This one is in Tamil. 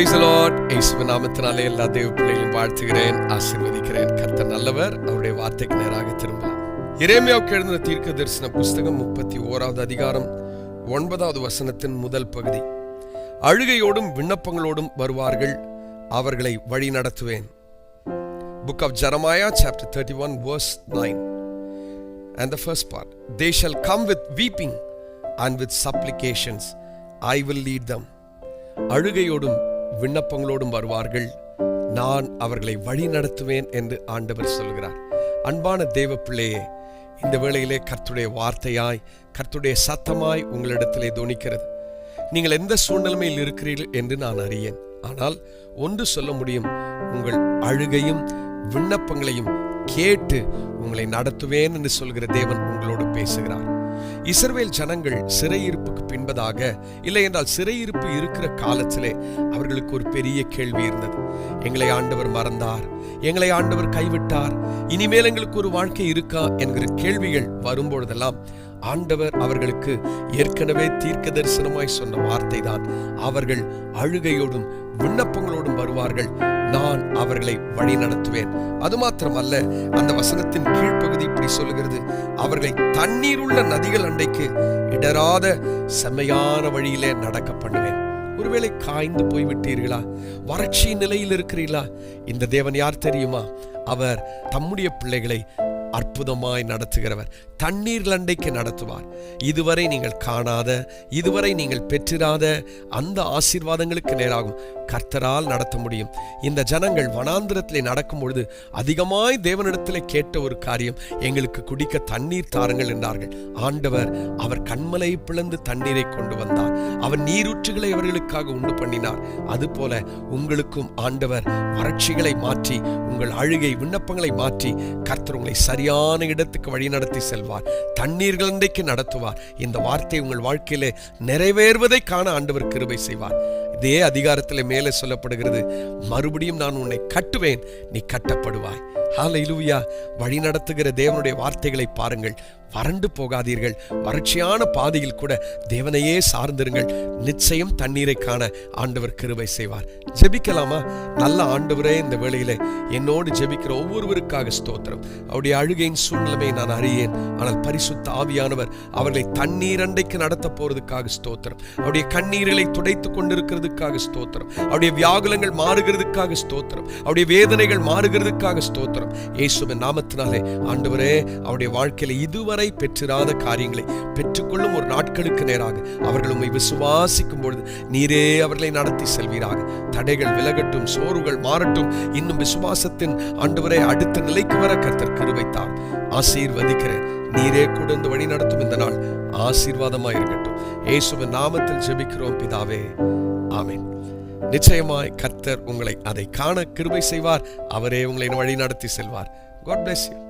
பிரைஸ் லார்ட் இயேசுவின் நாமத்தினாலே எல்லா தேவ பிள்ளைகளையும் வாழ்த்துகிறேன் ஆசீர்வதிக்கிறேன். கர்த்தர் நல்லவர் அவருடைய வார்த்தைக்கு நேராக திரும்பலாம். இறைமையாவுக்கு எழுந்த தீர்க்க தரிசன புஸ்தகம் முப்பத்தி ஓராவது அதிகாரம் ஒன்பதாவது வசனத்தின் முதல் பகுதி. அழுகையோடும் விண்ணப்பங்களோடும் வருவார்கள் அவர்களை வழி நடத்துவேன். Book of Jeremiah chapter thirty one verse nine and the first part they shall come with weeping and with supplications I will lead them அழுகையோடும் விண்ணப்பங்களோடும் வருவார்கள். நான் அவர்களை வழி நடத்துவேன் என்று ஆண்டவர் சொல்கிறார். அன்பான தேவ பிள்ளையே இந்த வேளையிலே கர்த்துடைய வார்த்தையாய் கர்த்துடைய சத்தமாய் உங்களிடத்திலே துணிக்கிறது. நீங்கள் எந்த சூழ்நிலைமையில் இருக்கிறீர்கள் என்று நான் அறியேன். ஆனால் ஒன்று சொல்ல முடியும் உங்கள் அழுகையும் விண்ணப்பங்களையும் கேட்டு உங்களை நடத்துவேன் என்று சொல்கிற தேவன் உங்களோடு பேசுகிறார். இஸ்ரவேல் ஜனங்கள் சிறையிருப்புக்கு பின்பதாக இல்லை என்றால் சிறையிருப்பு இருக்கிற காலத்திலே அவர்களுக்கு ஒரு பெரிய கேள்வி இருந்தது. எங்களை ஆண்டவர் மறந்தார் எங்களை ஆண்டவர் கைவிட்டார் இனிமேல் எங்களுக்கு ஒரு வாழ்க்கை இருக்கா என்கிற கேள்விகள் வரும்பொழுதெல்லாம் ஆண்டவர் அவர்களுக்கு ஏற்கனவே தீர்க்க தரிசனமாய் சொன்ன வார்த்தை தான் அவர்கள் அழுகையோடும் விண்ணப்பங்களோடும் வருவார்கள். நான் அவர்களை வழி நடத்துவேன் அது மாத்திரமல்ல அந்த வசனத்தின் கீழ்ப்பகுதி இப்படி சொல்லுகிறது. அவர்களை தண்ணீர் உள்ள நதிகள் அண்டைக்கு இடராத செம்மையான வழியிலே நடக்க பண்ணுவேன். ஒருவேளை காய்ந்து போய்விட்டீர்களா? வறட்சி நிலையில் இருக்கிறீர்களா? இந்த தேவன் யார் தெரியுமா? அவர் தம்முடைய பிள்ளைகளை அற்புதமாய் நடத்துகிறவர். தண்ணீர் லண்டைக்கு நடத்துவார். இதுவரை நீங்கள் காணாத இதுவரை நீங்கள் பெற்றிராத அந்த ஆசீர்வாதங்களுக்கு நேராகும் கர்த்தரால் நடத்த முடியும். இந்த ஜனங்கள் வனாந்திரத்திலே நடக்கும் பொழுது அதிகமாய் தேவனிடத்தில் கேட்ட ஒரு காரியம் எங்களுக்கு குடிக்க தண்ணீர் தாருங்கள் என்றார்கள். ஆண்டவர் அவர் கண்மலை பிளந்து தண்ணீரை கொண்டு வந்தார். அவர் நீரூற்றுகளை அவர்களுக்காக உண்டு பண்ணினார். அதுபோல உங்களுக்கும் ஆண்டவர் வறட்சிகளை மாற்றி உங்கள் அழுகை விண்ணப்பங்களை மாற்றி கர்த்தர் உங்களை சரியான இடத்துக்கு வழிநடத்தி செல்வார். செல்வார் தண்ணீர்கள் இன்றைக்கு நடத்துவார். இந்த வார்த்தை உங்கள் வாழ்க்கையிலே நிறைவேறுவதை காண ஆண்டவர் கிருபை செய்வார். இதே அதிகாரத்தில் மேலே சொல்லப்படுகிறது மறுபடியும் நான் உன்னை கட்டுவேன் நீ கட்டப்படுவாய். ஹalleluya. வழி நடத்துகிற தேவனுடைய வார்த்தைகளை பாருங்கள். வறண்டு போகாதீர்கள். வறட்சியான பாதையில் கூட தேவனையே சார்ந்திருங்கள். நிச்சயம் தண்ணீரை காண ஆண்டவர் கிருபை செய்வார். ஜெபிக்கலாமா? நல்ல ஆண்டவரே இந்த வேளையில என்னோடு ஜெபிக்கிற ஒவ்வொருவருக்காக ஸ்தோத்திரம். அவருடைய அழுகையின் சூழ்நிலையை நான் அறியேன். ஆனால் பரிசுத்த ஆவியானவர் அவர்களை தண்ணீர் அண்டைக்கு நடத்த போறதுக்காக ஸ்தோத்திரம். அவருடைய கண்ணீர்களை துடைத்து கொண்டிருக்கிறதுக்காக ஸ்தோத்திரம். அவருடைய வியாகுலங்கள் மாறுகிறதுக்காக ஸ்தோத்திரம். அவருடைய வேதனைகள் மாறுகிறதுக்காக ஸ்தோத்திரம். ஸ்தோத்திரம் இயேசுவின் நாமத்தினாலே ஆண்டவரே அவருடைய வாழ்க்கையில இதுவரை பெற்றிராத காரியங்களை பெற்றுக்கொள்ளும் ஒரு நாட்களுக்கு நேராக அவர்கள் உண்மை விசுவாசிக்கும் பொழுது நீரே அவர்களை நடத்தி செல்வீராக. தடைகள் விலகட்டும் சோறுகள் மாறட்டும் இன்னும் விசுவாசத்தின் ஆண்டவரை அடுத்த நிலைக்கு வர கர்த்தர் கிருபைத்தார். ஆசீர்வதிக்கிறேன். நீரே கூட இந்த வழி நடத்தும் இந்த நாள் ஆசீர்வாதமாக இருக்கட்டும் இயேசுவின் நாமத்தில் ஜெபிக்கிறோம் பிதாவே. ஆமென். நிச்சயமாய் கர்த்தர் உங்களை அதை காண கிருபை செய்வார். அவரே உங்களை வழி நடத்தி செல்வார். God bless you